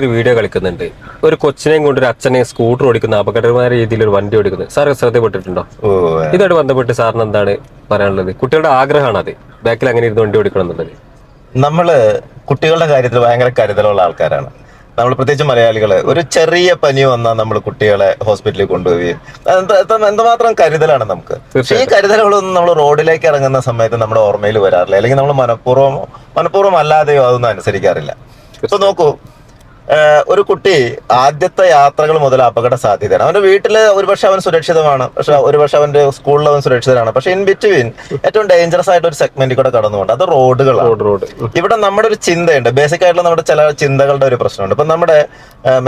ഒരു വീഡിയോ കളിക്കുന്നുണ്ട്. ഒരു കൊച്ചിനെയും കൊണ്ട് ഒരു അച്ഛനെ സ്കൂട്ടർ ഓടിക്കുന്ന അപകടകരമായ രീതിയിൽ ഒരു വണ്ടി ഓടിക്കുന്നത് സാർ ശ്രദ്ധപ്പെട്ടിട്ടുണ്ടോ ഇതായിട്ട് ബന്ധപ്പെട്ട് സാറിന് എന്താണ് പറയാനുള്ളത്? കുട്ടികളുടെ ആഗ്രഹമാണ് അത്. ബാക്കിൽ അങ്ങനെ ഇരുന്ന് വണ്ടി ഓടിക്കണം എന്നുള്ളത്. നമ്മൾ കുട്ടികളുടെ കാര്യത്തിൽ ഭയങ്കര കരുതലുള്ള ആൾക്കാരാണ്. നമ്മൾ പ്രത്യേകിച്ച് മലയാളികൾ ഒരു ചെറിയ പനി വന്നാൽ നമ്മൾ കുട്ടികളെ ഹോസ്പിറ്റലിൽ കൊണ്ടുപോവുകയും എന്ത- എന്ത- എന്തുമാത്രം കരുതലാണ് നമുക്ക്. ഈ കരുതലുകളൊന്നും നമ്മൾ റോഡിലേക്ക് ഇറങ്ങുന്ന സമയത്ത് നമ്മുടെ ഓർമ്മയിൽ വരാറില്ല. അല്ലെങ്കിൽ നമ്മൾ മനഃപൂർവമോ മനഃപൂർവം അല്ലാതെയോ അതൊന്നും അനുസരിക്കാറില്ല. ഇപ്പൊ നോക്കൂ ഒരു കുട്ടി ആദ്യത്തെ യാത്രകൾ മുതൽ അപകട സാധ്യതയാണ്. അവന്റെ വീട്ടിൽ ഒരുപക്ഷെ അവൻ സുരക്ഷിതമാണ്. പക്ഷെ ഒരുപക്ഷെ അവന്റെ സ്കൂളിൽ അവൻ സുരക്ഷിതനാണ്. പക്ഷെ ഇൻ ബിറ്റ്വീൻ ഏറ്റവും ഡേഞ്ചറസ് ആയിട്ട് ഒരു സെഗ്മെന്റിൽ കൂടെ കടന്നുകൊണ്ട് അത് റോഡുകളാണ് റോഡ് ഇവിടെ നമ്മുടെ ഒരു ചിന്തയുണ്ട്. ബേസിക് ആയിട്ടുള്ള നമ്മുടെ ചില ചിന്തകളുടെ ഒരു പ്രശ്നമുണ്ട്. ഇപ്പൊ നമ്മുടെ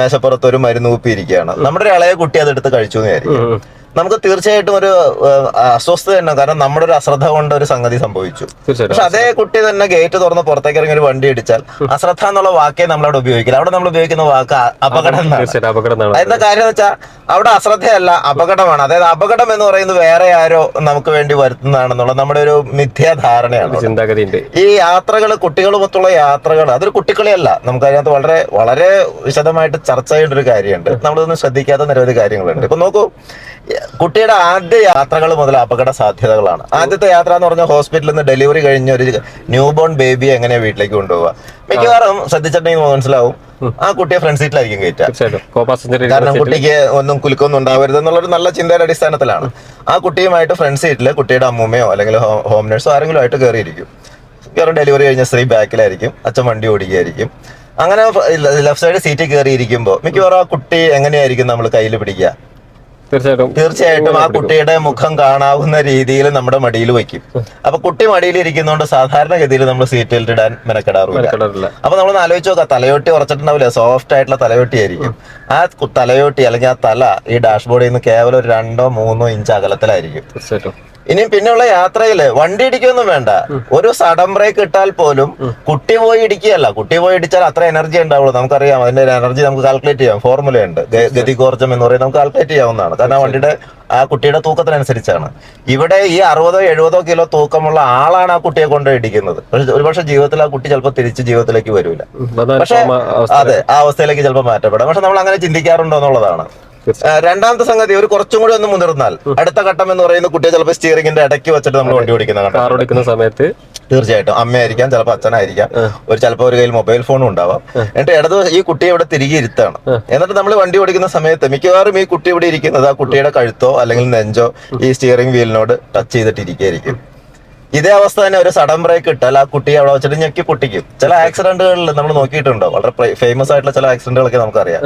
മേശപ്പുറത്ത് ഒരു മരുന്ന് കുപ്പിയിരിക്കുകയാണ് നമ്മുടെ ഒരു ഇളയ കുട്ടി അതെടുത്ത് കഴിച്ചു എന്ന് നമുക്ക് തീർച്ചയായിട്ടും ഒരു അസ്വസ്ഥത തന്നെ കാരണം നമ്മുടെ ഒരു അശ്രദ്ധ കൊണ്ട് ഒരു സംഗതി സംഭവിച്ചു. പക്ഷെ അതേ കുട്ടി തന്നെ ഗേറ്റ് തുറന്ന് പുറത്തേക്ക് ഇറങ്ങി ഒരു വണ്ടി ഇടിച്ചാൽ അശ്രദ്ധ എന്നുള്ള വാക്കേ നമ്മളവിടെ ഉപയോഗിക്കില്ല. അവിടെ നമ്മൾ ഉപയോഗിക്കുന്ന വാക്ക് അപകടം അതിന്റെ കാര്യം എന്ന് വെച്ചാൽ അവിടെ അശ്രദ്ധയല്ല അപകടമാണ്. അതായത് അപകടം എന്ന് പറയുന്നത് വേറെ ആരോ നമുക്ക് വേണ്ടി വരുത്തുന്നതാണെന്നുള്ള നമ്മുടെ ഒരു മിഥ്യാധാരണയാണ്. ചിന്താഗതിന്റെ ഈ യാത്രകൾ കുട്ടികളുമൊത്തുള്ള യാത്രകൾ അതൊരു കുട്ടിക്കളിയല്ല. നമുക്ക് അതിനകത്ത് വളരെ വളരെ വിശദമായിട്ട് ചർച്ച ചെയ്യേണ്ട ഒരു കാര്യമുണ്ട്. നമ്മളൊന്നും ശ്രദ്ധിക്കാത്ത നിരവധി കാര്യങ്ങളുണ്ട്. ഇപ്പൊ നോക്കൂ കുട്ടിയുടെ ആദ്യ യാത്രകൾ മുതൽ അപകട സാധ്യതകളാണ്. ആദ്യത്തെ യാത്ര എന്ന് പറഞ്ഞാൽ ഹോസ്പിറ്റലിൽ നിന്ന് ഡെലിവറി കഴിഞ്ഞ ഒരു ന്യൂ ബോൺ ബേബി എങ്ങനെയാ വീട്ടിലേക്ക് കൊണ്ടുപോവുക? മിക്കവാറും ശ്രദ്ധിച്ചിട്ടുണ്ടെങ്കിൽ മനസ്സിലാവും. ആ കുട്ടിയെ ഫ്രണ്ട് സീറ്റിലായിരിക്കും കയറ്റുക. കാരണം കുട്ടിക്ക് ഒന്നും കുലുക്കൊന്നും ഉണ്ടാവരുത് എന്നുള്ളൊരു നല്ല ചിന്തയുടെ അടിസ്ഥാനത്തിലാണ്. ആ കുട്ടിയുമായിട്ട് ഫ്രണ്ട് സീറ്റിൽ കുട്ടിയുടെ അമ്മൂമ്മയോ അല്ലെങ്കിൽ ഹോം നഴ്സോ ആരെങ്കിലും ആയിട്ട് കയറിയിരിക്കും കയറി ഡെലിവറി കഴിഞ്ഞ സ്ത്രീ ബാക്കിലായിരിക്കും. അച്ഛൻ വണ്ടി ഓടിക്കുകയായിരിക്കും. അങ്ങനെ ലെഫ്റ്റ് സൈഡ് സീറ്റിൽ കയറിയിരിക്കുമ്പോൾ മിക്കവാറും ആ കുട്ടി എങ്ങനെയായിരിക്കും നമ്മൾ കയ്യിൽ പിടിക്കുക? തീർച്ചയായിട്ടും. തീർച്ചയായിട്ടും ആ കുട്ടിയുടെ മുഖം കാണാവുന്ന രീതിയിൽ നമ്മുടെ മടിയിൽ വയ്ക്കും. അപ്പൊ കുട്ടി മടിയിൽ ഇരിക്കുന്നതുകൊണ്ട് സാധാരണഗതിയിൽ നമ്മൾ സീറ്റിൽ ഇടാൻ മെനക്കെടാറില്ല. അപ്പൊ നമ്മൾ ആലോചിച്ച് നോക്കാം തലയോട്ടി ഉറച്ചിട്ടുണ്ടാവില്ല? സോഫ്റ്റ് ആയിട്ടുള്ള തലയോട്ടി ആയിരിക്കും. ആ തലയോട്ടി അല്ലെങ്കിൽ ആ തല ഈ ഡാഷ്ബോർഡിൽ നിന്ന് കേവലം ഒരു രണ്ടോ മൂന്നോ ഇഞ്ച് അകലത്തിലായിരിക്കും. തീർച്ചയായിട്ടും. ഇനിയും പിന്നെയുള്ള യാത്രയിൽ വണ്ടി ഇടിക്കൊന്നും വേണ്ട. ഒരു സഡൻ ബ്രേക്ക് ഇട്ടാൽ പോലും കുട്ടി പോയി ഇടിക്കുകയല്ല. കുട്ടി പോയി ഇടിച്ചാൽ അത്ര എനർജി ഉണ്ടാവുള്ളൂ. നമുക്കറിയാം അതിന്റെ എനർജി നമുക്ക് കാൽക്കുലേറ്റ് ചെയ്യാം. ഫോർമുലയുണ്ട് ഉണ്ട്. ഗതികോർജം എന്ന് പറയുന്നത് നമുക്ക് കാൽക്കുലേറ്റ് ചെയ്യാവുന്നതാണ്. കാരണം ആ വണ്ടിയുടെ ആ കുട്ടിയുടെ തൂക്കത്തിനനുസരിച്ചാണ്. ഇവിടെ ഈ അറുപതോ എഴുപതോ കിലോ തൂക്കമുള്ള ആളാണ് ആ കുട്ടിയെ കൊണ്ട് ഇടിക്കുന്നത്. പക്ഷെ ഒരുപക്ഷെ ജീവിതത്തിൽ ആ കുട്ടി ചിലപ്പോൾ തിരിച്ച് ജീവിതത്തിലേക്ക് വരില്ല. പക്ഷെ അതെ ആ അവസ്ഥയിലേക്ക് ചിലപ്പോൾ മാറ്റപ്പെടാം. പക്ഷെ നമ്മൾ അങ്ങനെ ചിന്തിക്കാറുണ്ടോ എന്നുള്ളതാണ്. രണ്ടാമത്തെ സംഗതി ഒരു കുറച്ചും കൂടി ഒന്ന് മുതിർന്നാൽ. അടുത്ത ഘട്ടം എന്ന് പറയുന്ന കുട്ടിയെ ചിലപ്പോൾ സ്റ്റിയറിംഗിന്റെ ഇടയ്ക്ക് വെച്ചിട്ട് നമ്മൾ വണ്ടി ഓടിക്കുന്ന കാർ ഓടിക്കുന്ന സമയത്ത്. തീർച്ചയായിട്ടും. അമ്മയായിരിക്കാം ചിലപ്പോൾ അച്ഛനായിരിക്കാം. ഒരു ചിലപ്പോൾ ഒരു കയ്യിൽ മൊബൈൽ ഫോണും ഉണ്ടാവാം. എന്നിട്ട് ഇടത് ഈ കുട്ടി ഇവിടെ തിരികെ ഇരുത്താണ്. എന്നിട്ട് നമ്മൾ വണ്ടി ഓടിക്കുന്ന സമയത്ത് മിക്കവാറും ഈ കുട്ടി ഇവിടെ ഇരിക്കുന്നത് ആ കുട്ടിയുടെ കഴുത്തോ അല്ലെങ്കിൽ നെഞ്ചോ ഈ സ്റ്റിയറിംഗ് വീലിനോട് ടച്ച് ചെയ്തിട്ട് ഇരിക്കുകയായിരിക്കും. ഇതേ അവസ്ഥ തന്നെ ഒരു സഡൻ ബ്രേക്ക് ഇട്ടാൽ ആ കുട്ടിയെ അവിടെ വെച്ചിട്ട് ഞെക്കി പൊട്ടിക്കും. ചില ആക്സിഡന്റുകളിൽ നമ്മൾ നോക്കിയിട്ടുണ്ടോ? വളരെ ഫേമസ് ആയിട്ടുള്ള ചില ആക്സിഡന്റുകളൊക്കെ നമുക്കറിയാം.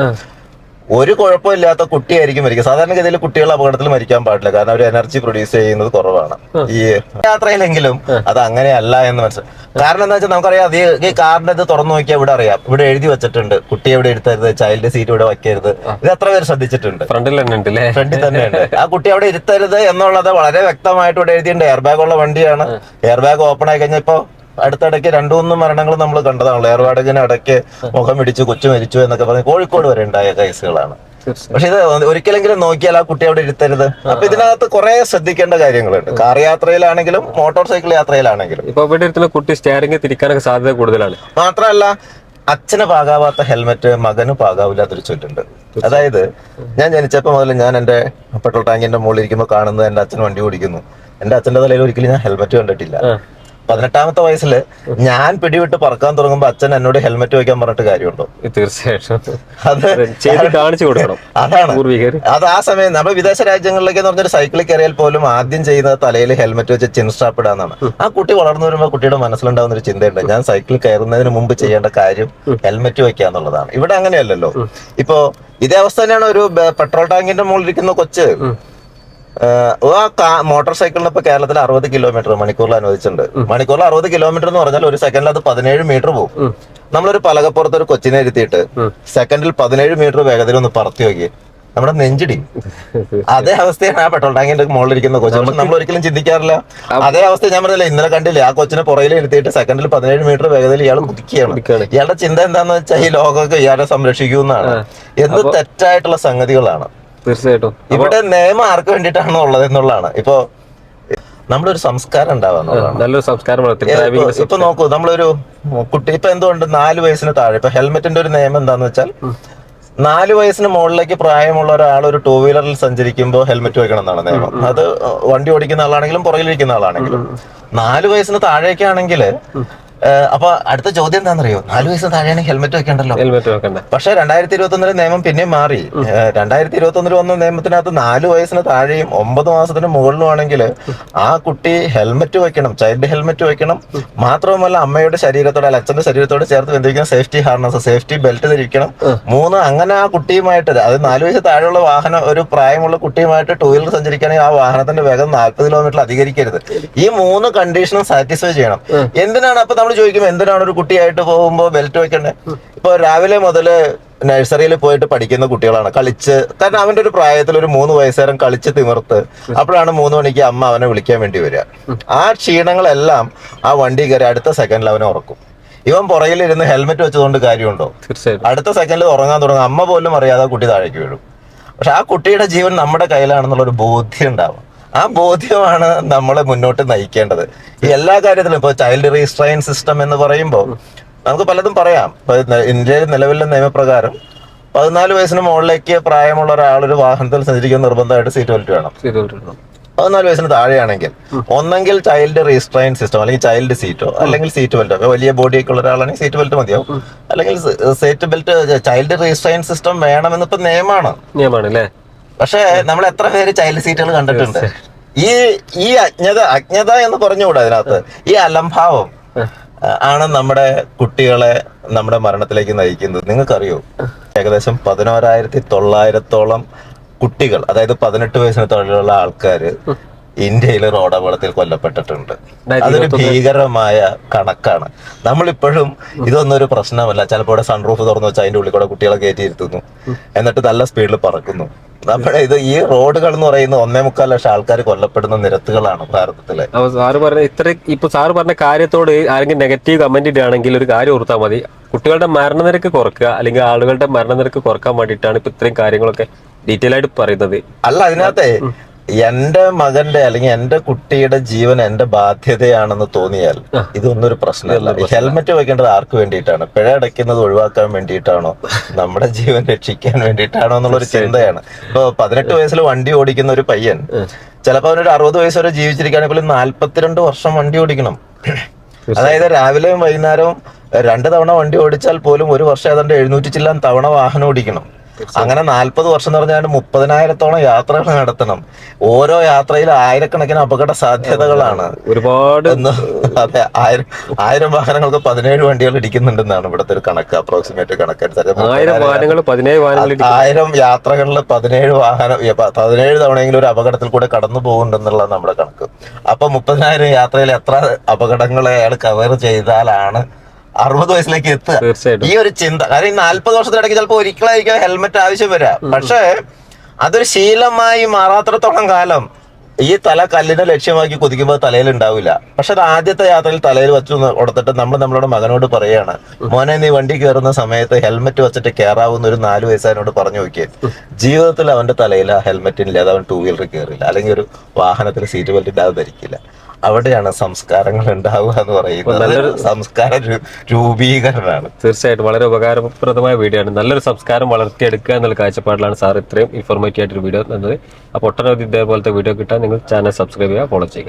ഒരു കുഴപ്പമില്ലാത്ത കുട്ടിയായിരിക്കും മരിക്കുക. സാധാരണഗതിയിൽ കുട്ടികൾ അപകടത്തിൽ മരിക്കാൻ പാടില്ല. കാരണം അവർ എനർജി പ്രൊഡ്യൂസ് ചെയ്യുന്നത് കുറവാണ്. ഈ യാത്രയിലെങ്കിലും അത് അങ്ങനെയല്ല എന്ന് മനസ്സിലായി കാരണം എന്താ വെച്ചാൽ നമുക്കറിയാം അത് ഈ- കാറിന്റെ ഇത് തുറന്നു നോക്കിയാൽ ഇവിടെ അറിയാം. ഇവിടെ എഴുതി വെച്ചിട്ടുണ്ട്. കുട്ടി എവിടെ എടുത്തരുത് ചൈൽഡ് സീറ്റ് ഇവിടെ വയ്ക്കരുത്. ഇത് എത്ര പേര് ശ്രദ്ധിച്ചിട്ടുണ്ട്? ഫ്രണ്ടിൽ തന്നെ ഉണ്ട് ഫ്രണ്ടിൽ തന്നെ ഉണ്ട്. ആ കുട്ടി അവിടെ ഇരുത്തരുത് എന്നുള്ളത് വളരെ വ്യക്തമായിട്ട് ഇവിടെ എഴുതിയിട്ടുണ്ട്. എയർ ബാഗ് ഉള്ള വണ്ടിയാണ്. എയർ ബാഗ് ഓപ്പൺ ആയി കഴിഞ്ഞപ്പോ അടുത്തിടയ്ക്ക് രണ്ടു മൂന്ന് മരണങ്ങൾ നമ്മൾ കണ്ടതാണല്ലോ. ഏർവാടകന് അടയ്ക്ക് മുഖം പിടിച്ച് കൊച്ചു മരിച്ചു എന്നൊക്കെ പറഞ്ഞ് കോഴിക്കോട് വരെ ഉണ്ടായ കേസുകളാണ്. പക്ഷെ ഇത് ഒരിക്കലെങ്കിലും നോക്കിയാൽ ആ കുട്ടി അവിടെ ഇരുത്തരുത്. അപ്പൊ ഇതിനകത്ത് കുറെ ശ്രദ്ധിക്കേണ്ട കാര്യങ്ങളുണ്ട്. കാർ യാത്രയിലാണെങ്കിലും മോട്ടോർ സൈക്കിൾ യാത്രയിലാണെങ്കിലും. ഇപ്പൊ ഇവിടെ കുട്ടി സ്റ്റിയറിംഗ് തിരിക്കാനൊക്കെ സാധ്യത കൂടുതലാണ്. മാത്രമല്ല അച്ഛന് പാകാവാത്ത ഹെൽമെറ്റ് മകന് പാകാവില്ലാത്തൊരു ചൊല്ലുണ്ട്. അതായത് ഞാൻ ജനിച്ചപ്പോൾ മുതൽ ഞാൻ എന്റെ പെട്രോൾ ടാങ്കിന്റെ മുകളിൽ ഇരിക്കുമ്പോൾ കാണുന്നത് എന്റെ അച്ഛൻ വണ്ടി ഓടിക്കുന്നു. എന്റെ അച്ഛന്റെ തലയിൽ ഒരിക്കലും ഞാൻ ഹെൽമെറ്റ് കണ്ടിട്ടില്ല. പതിനെട്ടാമത്തെ വയസ്സിൽ ഞാൻ പിടിവിട്ട് പറക്കാൻ തുടങ്ങുമ്പോൾ അച്ഛൻ എന്നോട് ഹെൽമെറ്റ് വയ്ക്കാൻ പറഞ്ഞിട്ട് കാര്യമുണ്ടോ? തീർച്ചയായിട്ടും. അത് കാണിച്ചു കൊടുക്കണം. അതാണ്. അത് ആ സമയം നമ്മൾ വിദേശ രാജ്യങ്ങളിലേക്ക് എന്ന് പറഞ്ഞൊരു സൈക്കിളിൽ കയറിയാൽ പോലും ആദ്യം ചെയ്യുന്നത് തലയിൽ ഹെൽമെറ്റ് വെച്ച് ചിൻ സ്ട്രാപ്പ് ഇടാന്നാണ് ആ കുട്ടി വളർന്നു വരുമ്പോൾ കുട്ടിയുടെ മനസ്സിലുണ്ടാവുന്ന ഒരു ചിന്തയുണ്ട്. ഞാൻ സൈക്കിൾ കയറുന്നതിന് മുമ്പ് ചെയ്യേണ്ട കാര്യം ഹെൽമെറ്റ് വെക്കുക എന്നുള്ളതാണ്. ഇവിടെ അങ്ങനെയല്ലല്ലോ. ഇപ്പോ ഇതേ അവസ്ഥ തന്നെയാണ് ഒരു പെട്രോൾ ടാങ്കിന്റെ മുകളിൽ ഇരിക്കുന്ന കൊച്ച്. ആ മോട്ടോർ സൈക്കിളിന് ഇപ്പൊ കേരളത്തിൽ അറുപത് കിലോമീറ്റർ മണിക്കൂറിൽ അനുവദിച്ചിട്ടുണ്ട്. മണിക്കൂറിൽ അറുപത് കിലോമീറ്റർ എന്ന് പറഞ്ഞാൽ ഒരു സെക്കൻഡിൽ അത് പതിനേഴ് മീറ്റർ പോകും നമ്മളൊരു പലകപ്പുറത്ത് ഒരു കൊച്ചിനെ ഇരുത്തിയിട്ട് സെക്കൻഡിൽ പതിനേഴ് മീറ്റർ വേഗതയിൽ ഒന്ന് പറത്തി നോക്കി നമ്മുടെ നെഞ്ചിടി. അതേ അവസ്ഥയാണ് ആ പെട്രോൾ ടാങ്കിന്റെ മുകളിലിരിക്കുന്ന കൊച്ചു. പക്ഷെ നമ്മൾ ഒരിക്കലും ചിന്തിക്കാറില്ല. അതേ അവസ്ഥ ഞാൻ പറഞ്ഞില്ല ഇന്നലെ കണ്ടില്ല ആ കൊച്ചിനെ പുറകിൽ ഇരുത്തിയിട്ട് സെക്കൻഡിൽ പതിനേഴ് മീറ്റർ വേഗതയിൽ ഇയാൾ കുതിക്കുകയാണ്. ഇയാളുടെ ചിന്ത എന്താന്ന് വെച്ചാൽ ഈ ലോകമൊക്കെ ഇയാളെ സംരക്ഷിക്കൂ എന്നാണ് എന്ത് തെറ്റായിട്ടുള്ള സംഗതികളാണ്. തീർച്ചയായിട്ടും. ഇവിടെ നിയമം ആർക്ക് വേണ്ടിയിട്ടാണ് ഉള്ളത് എന്നുള്ളതാണ് ഇപ്പോ നമ്മളൊരു സംസ്കാരം ഉണ്ടാവാന്നുള്ളതാണ് നല്ലൊരു സംസ്കാരം വളർത്തി ഇപ്പൊ നോക്കൂ നമ്മളൊരു കുട്ടി ഇപ്പൊ എന്തുകൊണ്ട് നാല് വയസ്സിന് താഴെ? ഇപ്പൊ ഹെൽമെറ്റിന്റെ ഒരു നിയമം എന്താന്ന് വെച്ചാൽ നാല് വയസ്സിന് മുകളിലേക്ക് പ്രായമുള്ള ഒരാൾ ഒരു ടൂ വീലറിൽ സഞ്ചരിക്കുമ്പോൾ ഹെൽമെറ്റ് വെക്കണം എന്നാണ് നിയമം. അത് വണ്ടി ഓടിക്കുന്ന ആളാണെങ്കിലും പുറകിലിരിക്കുന്ന ആളാണെങ്കിലും. നാല് വയസ്സിന് താഴേക്കാണെങ്കിൽ അപ്പൊ അടുത്ത ചോദ്യം എന്താണെന്നറിയോ? നാല് വയസ്സ് താഴെയാണ് ഹെൽമെറ്റ് വെക്കണ്ടല്ലോ. ഹെൽമെറ്റ് വെക്കണ്ട. പക്ഷെ രണ്ടായിരത്തി ഇരുപത്തി ഒന്നിലെ നിയമം പിന്നെയും മാറി. രണ്ടായിരത്തി ഇരുപത്തി ഒന്നിൽ വന്ന നിയമത്തിനകത്ത് നാല് വയസ്സിന് താഴെയും ഒമ്പത് മാസത്തിന് മുകളിലും ആണെങ്കിൽ ആ കുട്ടി ഹെൽമെറ്റ് വെക്കണം ചൈൽഡ് ഹെൽമെറ്റ് വെക്കണം. മാത്രവുമല്ല അമ്മയുടെ ശരീരത്തോടെ അല്ല അച്ഛന്റെ ശരീരത്തോട് ചേർത്ത് ബന്ധിക്കുന്ന സേഫ്റ്റി ഹാർണസ് സേഫ്റ്റി ബെൽറ്റ് ധരിക്കണം. മൂന്ന് അങ്ങനെ ആ കുട്ടിയുമായിട്ട് അത് നാല് വയസ്സ് താഴെയുള്ള വാഹനം ഒരു പ്രായമുള്ള കുട്ടിയുമായിട്ട് ടൂ വീലർ സഞ്ചരിക്കുകയാണെങ്കിൽ ആ വാഹനത്തിന്റെ വേഗം നാൽപ്പത് കിലോമീറ്റർ അധികരിക്കരുത്. ഈ മൂന്ന് കണ്ടീഷനും സാറ്റിസ്ഫൈ ചെയ്യണം. എന്തിനാണ് അപ്പൊ നമ്മൾ ചോദിക്കും എന്തിനാണ് ഒരു കുട്ടിയായിട്ട് പോകുമ്പോൾ ബെൽറ്റ് വെക്കണ്ടേ? ഇപ്പൊ രാവിലെ മുതൽ നഴ്സറിയിൽ പോയിട്ട് പഠിക്കുന്ന കുട്ടികളാണ് കളിച്ച് കാരണം അവന്റെ ഒരു പ്രായത്തിൽ ഒരു മൂന്ന് വയസ്സുകാരൻ കളിച്ച് തിമിർത്ത് അപ്പോഴാണ് മൂന്ന് മണിക്ക് അമ്മ അവനെ വിളിക്കാൻ വേണ്ടി വരിക. ആ ക്ഷീണങ്ങളെല്ലാം ആ വണ്ടി കയറി അടുത്ത സെക്കൻഡിൽ അവനെ ഉറക്കും. ഇവൻ പുറകിലിരുന്ന് ഹെൽമെറ്റ് വെച്ചതുകൊണ്ട് കാര്യമുണ്ടോ? തീർച്ചയായിട്ടും. അടുത്ത സെക്കൻഡിൽ ഉറങ്ങാൻ തുടങ്ങും. അമ്മ പോലും അറിയാതെ ആ കുട്ടി താഴേക്ക് വീഴും. പക്ഷെ ആ കുട്ടിയുടെ ജീവൻ നമ്മുടെ കയ്യിലാണെന്നുള്ള ഒരു ബോധ്യം ഉണ്ടാവും. ആ ബോധ്യമാണ് നമ്മളെ മുന്നോട്ട് നയിക്കേണ്ടത്. ഈ എല്ലാ കാര്യത്തിലും ഇപ്പോൾ ചൈൽഡ് റീസ്ട്രൈൻ സിസ്റ്റം എന്ന് പറയുമ്പോൾ നമുക്ക് പലതും പറയാം. ഇപ്പൊ ഇന്ത്യയിൽ നിലവിലെ നിയമപ്രകാരം പതിനാല് വയസ്സിന് മുകളിലേക്ക് പ്രായമുള്ള ഒരാൾ ഒരു വാഹനത്തിൽ സഞ്ചരിക്കുന്ന നിർബന്ധമായിട്ട് സീറ്റ് ബെൽറ്റ് വേണം. പതിനാല് വയസ്സിന് താഴെയാണെങ്കിൽ ഒന്നെങ്കിൽ ചൈൽഡ് റീസ്ട്രൈൻ സിസ്റ്റം അല്ലെങ്കിൽ ചൈൽഡ് സീറ്റോ അല്ലെങ്കിൽ സീറ്റ് ബെൽറ്റോ ഒക്കെ വലിയ ബോഡിയൊക്കെ ഉള്ള ഒരാളാണെങ്കിൽ സീറ്റ് ബെൽറ്റ് മതിയാവും. അല്ലെങ്കിൽ seat belt child restrain system വേണമെന്നിപ്പോ ഇപ്പൊ നിയമമാണ്. നിയമമാണ് അല്ലേ? പക്ഷേ നമ്മൾ എത്ര പേര് ചൈൽഡ് സീറ്റുകൾ കണ്ടിട്ടുണ്ട്? ഈ ഈ അജ്ഞത അജ്ഞത എന്ന് പറഞ്ഞുകൂടാ അതിനകത്ത് ഈ അലംഭാവം ആണ് നമ്മുടെ കുട്ടികളെ നമ്മുടെ മരണത്തിലേക്ക് നയിക്കുന്നത്. നിങ്ങൾക്കറിയോ? ഏകദേശം പതിനോരായിരത്തി തൊള്ളായിരത്തോളം കുട്ടികൾ അതായത് പതിനെട്ട് വയസ്സിന് താഴെയുള്ള ആൾക്കാര് ഇന്ത്യയിൽ റോഡ് അപകടത്തിൽ കൊല്ലപ്പെട്ടിട്ടുണ്ട് അതൊരു ഭീകരമായ കണക്കാണ്. നമ്മളിപ്പോഴും ഇതൊന്നും ഒരു പ്രശ്നമല്ല. ചിലപ്പോൾ ഇവിടെ സൺറൂഫ് തുറന്നു വെച്ചാൽ അതിന്റെ ഉള്ളിൽ കൂടെ കുട്ടികളെ കയറ്റിയിരുത്തുന്നു എന്നിട്ട് നല്ല സ്പീഡിൽ പറക്കുന്നു. നമ്മുടെ ഇത് ഈ റോഡുകൾ എന്ന് പറയുന്ന ഒന്നേ മുക്കാൽ ലക്ഷം ആൾക്കാർ കൊല്ലപ്പെടുന്ന നിരത്തുകളാണ് ഭാരതത്തിലെ. സാറ് പറഞ്ഞ ഇത്ര ഇപ്പൊ സാറ് പറഞ്ഞ കാര്യത്തോട് ആരെങ്കിലും നെഗറ്റീവ് കമന്റ് ഇടുകയാണെങ്കിൽ ഒരു കാര്യം ഓർത്താൽ മതി. കുട്ടികളുടെ മരണനിരക്ക് കുറക്കുക അല്ലെങ്കിൽ ആളുകളുടെ മരണനിരക്ക് കുറയ്ക്കാൻ വേണ്ടിയിട്ടാണ് ഇപ്പൊ ഇത്രയും കാര്യങ്ങളൊക്കെ ഡീറ്റെയിൽ ആയിട്ട് പറയുന്നത്. അല്ല അതിനകത്തെ എന്റെ മകന്റെ അല്ലെങ്കിൽ എന്റെ കുട്ടിയുടെ ജീവൻ എന്റെ ബാധ്യതയാണെന്ന് തോന്നിയാൽ ഇതൊന്നൊരു ഒരു പ്രശ്നമല്ല. ഹെൽമെറ്റ് വെക്കേണ്ടത് ആർക്ക് വേണ്ടിയിട്ടാണ്? പിഴ അടയ്ക്കുന്നത് ഒഴിവാക്കാൻ വേണ്ടിയിട്ടാണോ? നമ്മുടെ ജീവൻ രക്ഷിക്കാൻ വേണ്ടിയിട്ടാണോ എന്നുള്ളൊരു ചിന്തയാണ്. ഇപ്പൊ പതിനെട്ട് വയസ്സിൽ വണ്ടി ഓടിക്കുന്ന ഒരു പയ്യൻ ചിലപ്പോ അവനൊരു അറുപത് വയസ്സ് വരെ ജീവിച്ചിരിക്കുകയാണെങ്കിൽ പോലും നാല്പത്തിരണ്ട് വർഷം വണ്ടി ഓടിക്കണം. അതായത് രാവിലെയും വൈകുന്നേരവും രണ്ട് തവണ വണ്ടി ഓടിച്ചാൽ പോലും ഒരു വർഷം ഏതാണ്ട് എഴുന്നൂറ്റി ചില്ലാൻ തവണ വാഹനം ഓടിക്കണം. അങ്ങനെ നാൽപ്പത് വർഷം എന്ന് പറഞ്ഞാൽ മുപ്പതിനായിരത്തോളം യാത്രകൾ നടത്തണം. ഓരോ യാത്രയിൽ ആയിരക്കണക്കിന് അപകട സാധ്യതകളാണ്. ഒരുപാട് അതെ ആയിരം ആയിരം വാഹനങ്ങൾക്ക് പതിനേഴ് വണ്ടികൾ ഇടിക്കുന്നുണ്ടെന്നാണ് ഇവിടുത്തെ ഒരു കണക്ക് അപ്രോക്സിമേറ്റ് കണക്കനുസരിച്ച്. ആയിരം യാത്രകളിൽ പതിനേഴ് വാഹനം പതിനേഴ് തവണയെങ്കിലും ഒരു അപകടത്തിൽ കൂടെ കടന്നു പോകുന്നുണ്ടെന്നുള്ള നമ്മുടെ കണക്ക്. അപ്പൊ മുപ്പതിനായിരം യാത്രയിൽ എത്ര അപകടങ്ങളെ അയാൾ കവർ ചെയ്താലാണ് അറുപത് വയസ്സിലേക്ക് എത്തുക. ഈ ഒരു ചിന്ത. കാരണം ഈ നാല്പത് വർഷത്തിനിടയ്ക്ക് ചിലപ്പോൾ ഒരിക്കലായിരിക്കും ഹെൽമെറ്റ് ആവശ്യം വരിക. പക്ഷേ അതൊരു ശീലമായി മാറാത്രത്തോളം കാലം ഈ തല കല്ലിനെ ലക്ഷ്യമാക്കി കുതിക്കുമ്പോൾ തലയിൽ ഉണ്ടാവില്ല. പക്ഷെ അത് ആദ്യത്തെ യാത്രയിൽ തലയിൽ വെച്ചു കൊടുത്തിട്ട് നമ്മൾ നമ്മളോട് മകനോട് പറയാണ് മോനെ നീ വണ്ടി കയറുന്ന സമയത്ത് ഹെൽമെറ്റ് വെച്ചിട്ട് കയറാവുന്ന ഒരു നാല് വയസ്സായനോട് പറഞ്ഞു നോക്കിയേ. ജീവിതത്തിൽ അവന്റെ തലയിൽ ആ ഹെൽമെറ്റ് ഇല്ലാതെ അവൻ ടൂ വീലറിൽ കയറില്ല അല്ലെങ്കിൽ ഒരു വാഹനത്തിൽ സീറ്റ് ബെൽറ്റ് ഇല്ലാതെ ധരിക്കില്ല. അവിടെയാണ് സംസ്കാരങ്ങൾ ഉണ്ടാവുക എന്ന് പറയുന്നത്. നല്ലൊരു സംസ്കാര രൂപീകരണമാണ്. തീർച്ചയായിട്ടും വളരെ ഉപകാരപ്രദമായ വീഡിയോ ആണ്. നല്ലൊരു സംസ്കാരം വളർത്തിയെടുക്കുക എന്നുള്ള കാഴ്ചപ്പാടിലാണ് സാർ ഇത്രയും ഇൻഫോർമേറ്റീവ് ആയിട്ടൊരു വീഡിയോ തന്നത്. അപ്പോൾ ഒട്ടനവധി ഇതേപോലത്തെ വീഡിയോ കിട്ടാൻ നിങ്ങൾ ചാനൽ സബ്സ്ക്രൈബ് ചെയ്യുക ഫോളോ ചെയ്യുക.